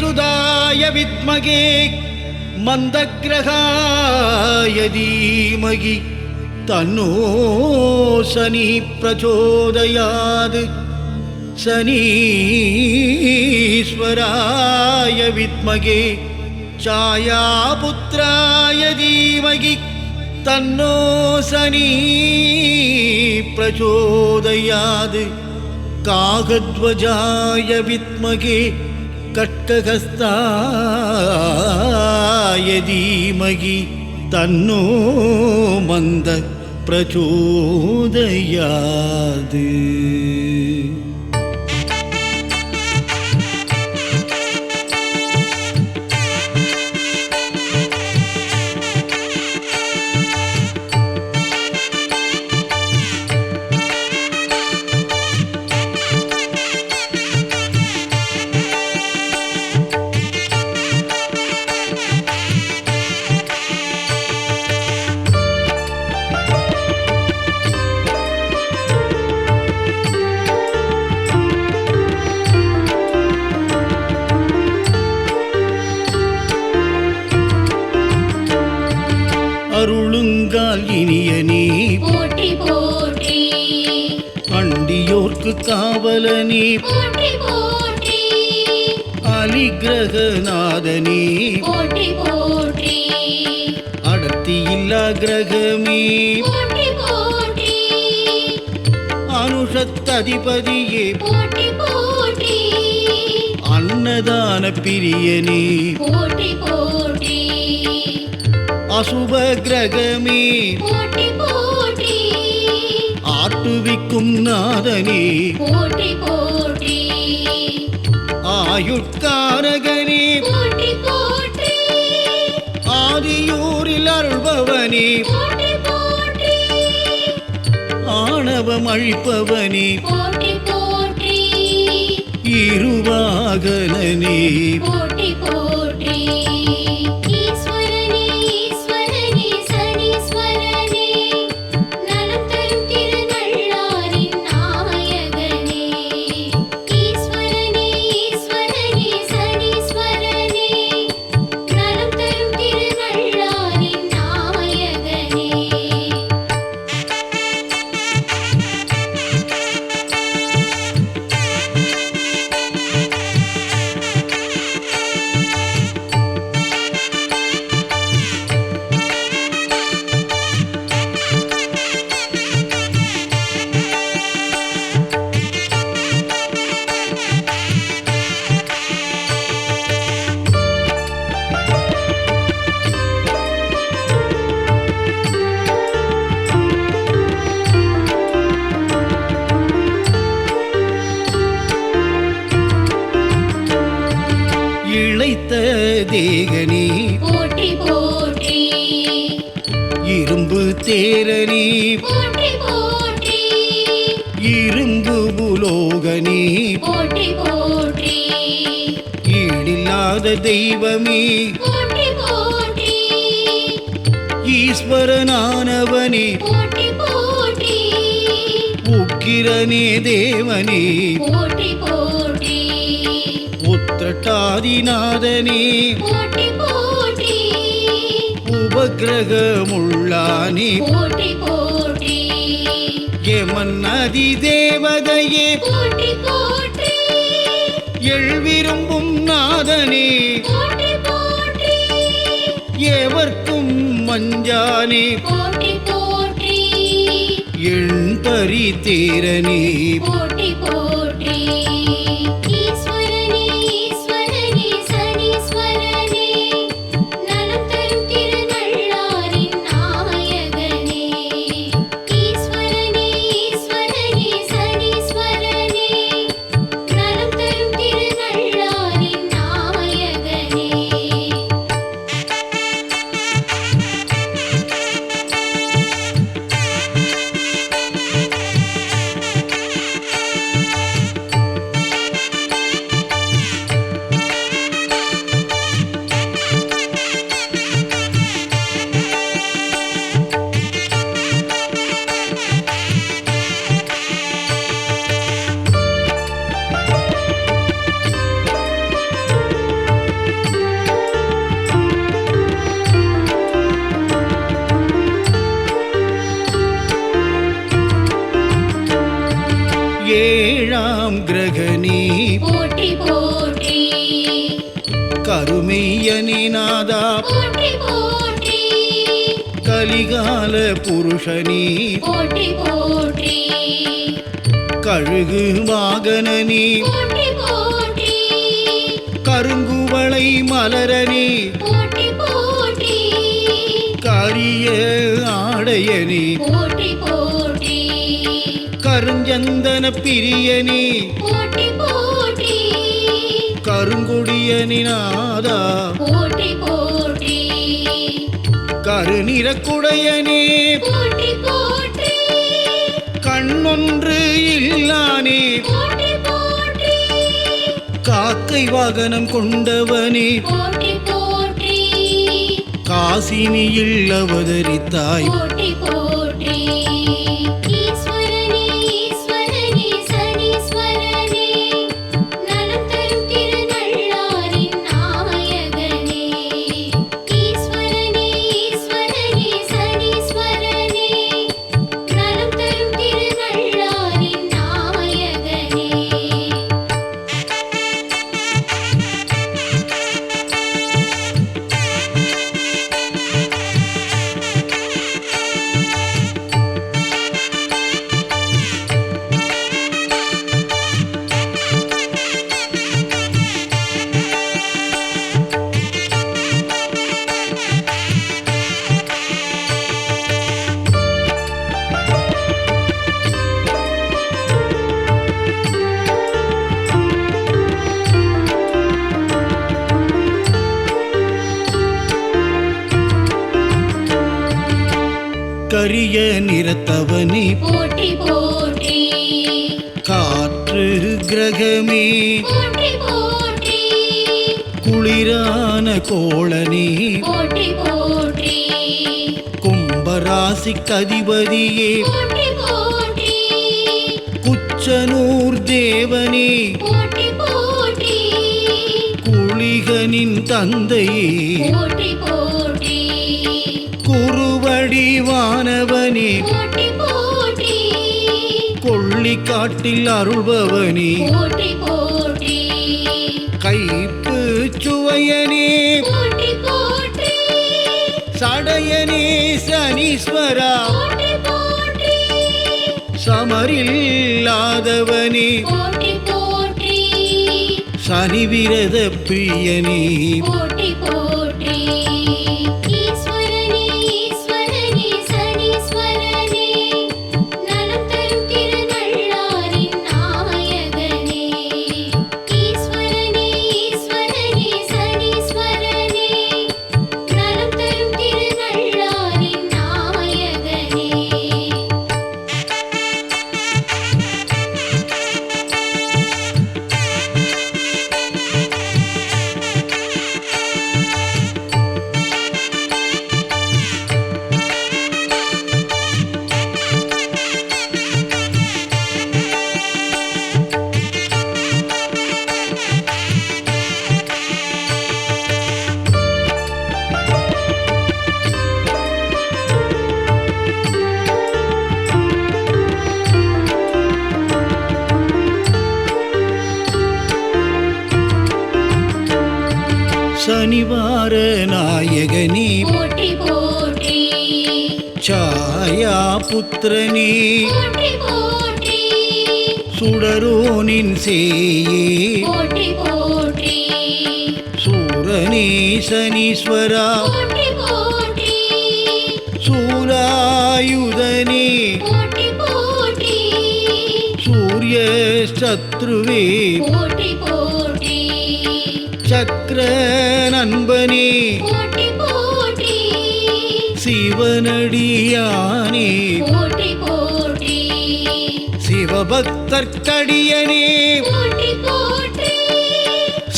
रविसुदाय विद्मगे मन्दग्रहाय धीमहि तन्नो शनि प्रचोदयात् शनीश्वराय विद्मगे छायापुत्राय धीमहि तन्नो शनि प्रचोदयात् कागध्वजाय विद्मगे கட்டகஸ்தாயதீமகி தன்னோ மந்த பிரச்சோதயாது. காவலனே. போற்றி போற்றி. அலிகிரகநாதனே போற்றி போற்றி. அடர்த்தி இல்லா கிரகமே. போற்றி போற்றி. அனுஷத்ததிபதியே. போற்றி போற்றி. அன்னதான பிரியனே. போற்றி போற்றி. அசுப கிரகமே. ஆட்டுவிக்கும் நாதனே. போற்றி போற்றி. ஆயுட்காரகனே. போற்றி போற்றி. ஆதியூரில் அருள்பவனே. போற்றி போற்றி. ஆணவம் அழிப்பவனே. போற்றி போற்றி. இருவாகனே போற்றி போற்றி. புலோகனே போற்றி போற்றி. ஈடில்லாத தெய்வமே. போற்றி போற்றி. ஈஸ்வரனானவனே. போற்றி போற்றி. உக்கிரனே தேவனே. போற்றி போற்றி. உத்திரட்டாதிநாதனே. போற்றி போற்றி. உபகிரகமுள்ளானே போற்றி போற்றி. நதி தேவதையே எழுவிரும்பும் நாதனே எவர்க்கும் மஞ்சானே எண்பரி தேரனே போற்றி போற்றி. போற்றி கலிகால புருஷனி. போற்றி போற்றி. கழுகு வாகனனி. போற்றி போற்றி. கருங்குவளை மலரணி போற்றி போற்றி. கரிய ஆடையனி. போற்றி போற்றி. கருஞ்சந்தன பிரியனி. போற்றி கருங்குடியனிநாதா போற்றி போற்றி. கருநிறக்குடையனே போற்றி போற்றி. கண்ணொன்று இல்லானே. போற்றி போற்றி. காக்கை வாகனம் கொண்டவனே. போற்றி போற்றி. காசினியில் அவதரித்தாய் போற்றி போற்றி கரிய நிறத்தவனே. போற்றி போற்றி. காற்று கிரகமே. போற்றி போற்றி. குளிரான கோளனே. போற்றி போற்றி. கும்பராசி கதிபதியே போற்றி போற்றி. குச்சனூர் தேவனே. போற்றி போற்றி. குளிகனின் தந்தையே. போற்றி போற்றி குருவடிவானவனே போற்றி போற்றி. கொள்ளிக்காட்டில் அருள்பவனே கைப்பு சுவையனே சடையனே சனீஸ்வரா சமரில்லாதவனே சனிவிரத பிரியனே. சனிவார நாயகனே. போற்றி போற்றி. சாயா புத்திரனே போற்றி போற்றி. சுடரோனின் சேயே. போற்றி போற்றி. சூரனே சனீஸ்வரா போற்றி போற்றி. சூராயுதனே. போற்றி போற்றி. சூரிய சத்ருவே போற்றி போற்றி சக்கர நண்பனே. சிவனடியானே. சிவபக்தர்க்கடியனே.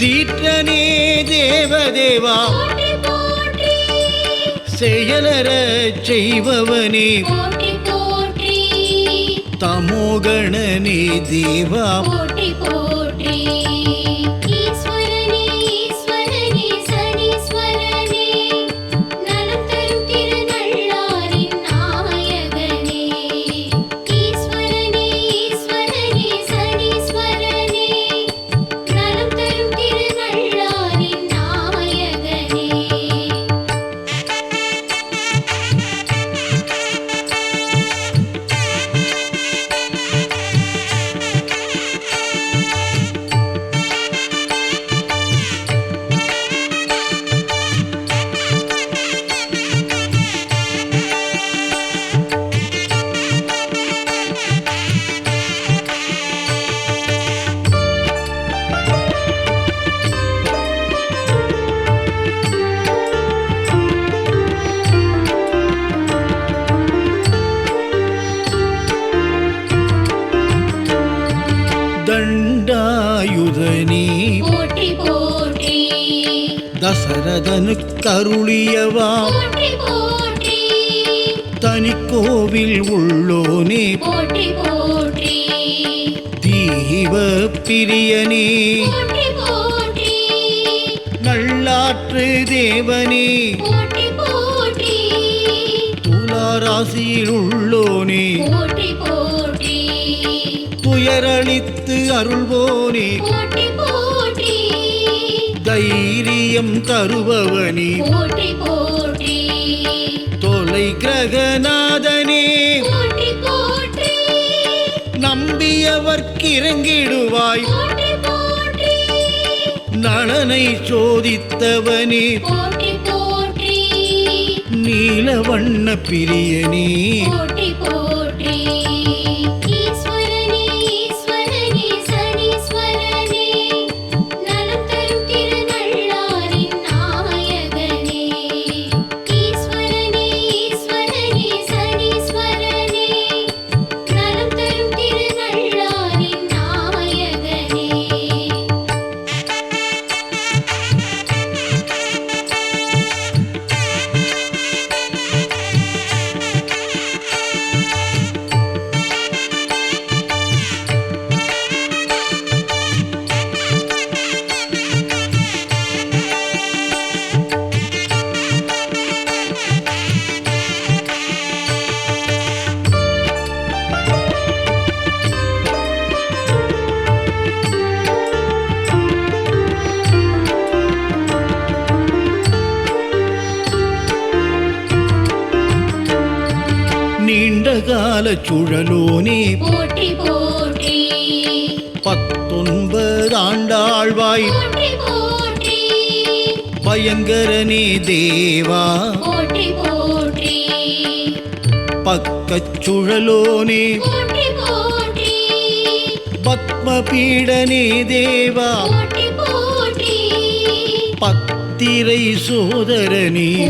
சீற்றனே தேவதேவா. செயலர செய்பவனே. தமோகணனே தேவா. போற்றி போற்றி. தசரதனுக்கருளியவா போற்றி போற்றி தனி கோவில் உள்ளோனே. தீப பிரியனே. நல்லாற்று தேவனே. துளாராசியில் உள்ளோனே. துயரளித்து அருள்வோனே. தைரியம் தருபவனே. தொலை கிரகநாதனே. நம்பியவர்க்கிறங்கிடுவாய். நலனை சோதித்தவனே. போற்றி நீலவண்ண பிரியனே. நீண்டகால சுழலோனே போற்றி போற்றி. பத்தொன்பது ஆண்டாழ்வாய். பயங்கரனே தேவா. போற்றி போற்றி. பக்கச் சுழலோனே போற்றி போற்றி. பத்மபீடனே தேவா. பத்திரை சோதரனே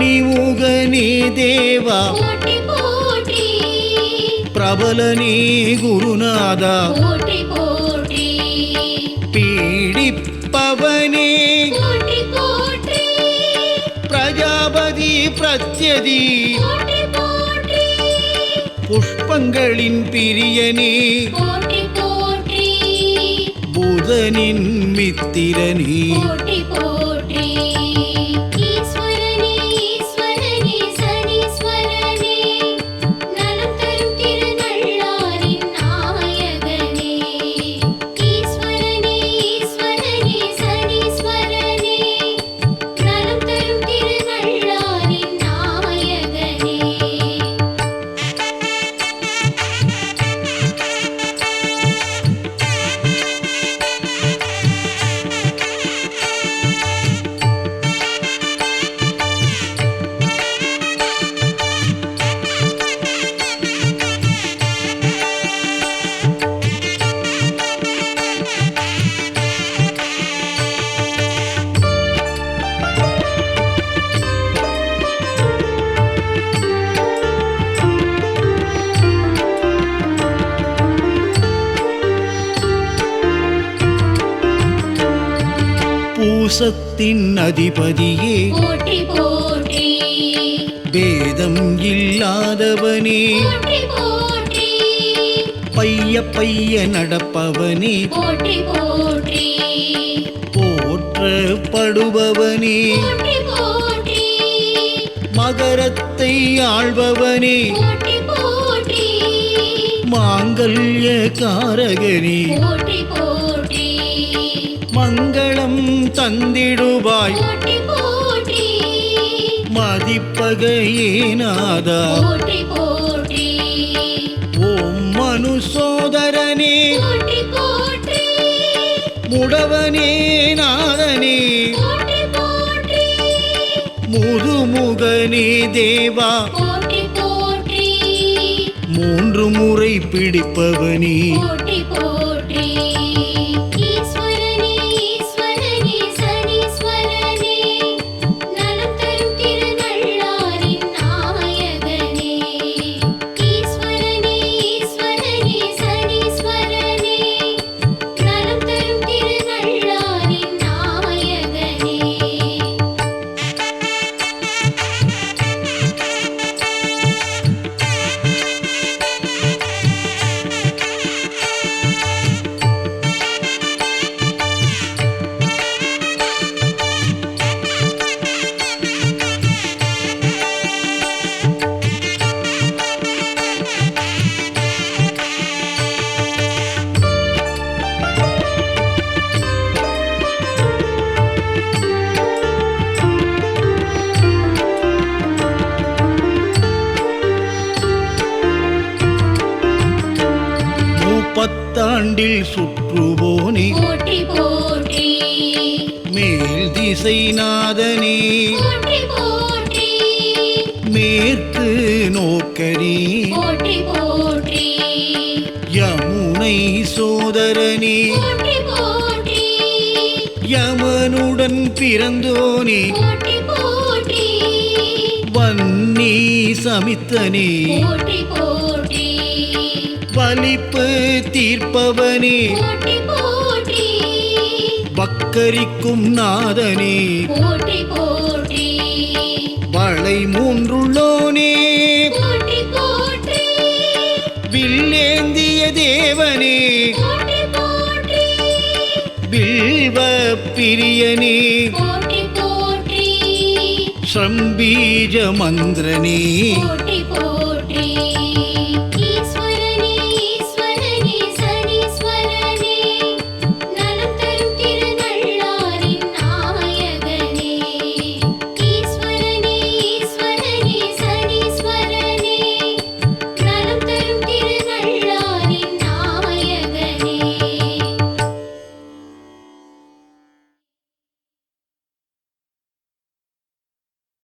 பிணிமுகனே தேவா. பிரபலனே குருநாதா. பீடிப்பவனே. பிரஜாபதி பிரத்யதி. புஷ்பங்களின் பிரியனே. புதனின் மித்திரனே. பூசத்தின் அதிபதியே. வேதம் இல்லாதவனே. பைய பைய நடப்பவனே. போற்றி போற்றி. போற்றப்படுபவனே. போற்றி போற்றி. மகரத்தை ஆள்பவனே. மாங்கல்ய காரகனே மங்களம் தந்திடுவாய். போற்றி ஓம் மனு சோதரனே முடவனே நாதனே. முதுமுகனே தேவா. மூன்று முறை பிடிப்பவனே. சுற்றுவோனே. மேல் திசை நாதனே. மேற்கு நோக்கனே. யமுனை சோதரனே. யமனுடன் பிறந்தோனே. வன்னி சமித்தனே. வலிப்பு தீர்ப்பவனே. வக்கரிக்கும் நாதனே. வளை மூன்றுள்ளோனே. வில்லேந்திய தேவனே. வில்வ பிரியனே. சம்பீஜ மந்திரனே.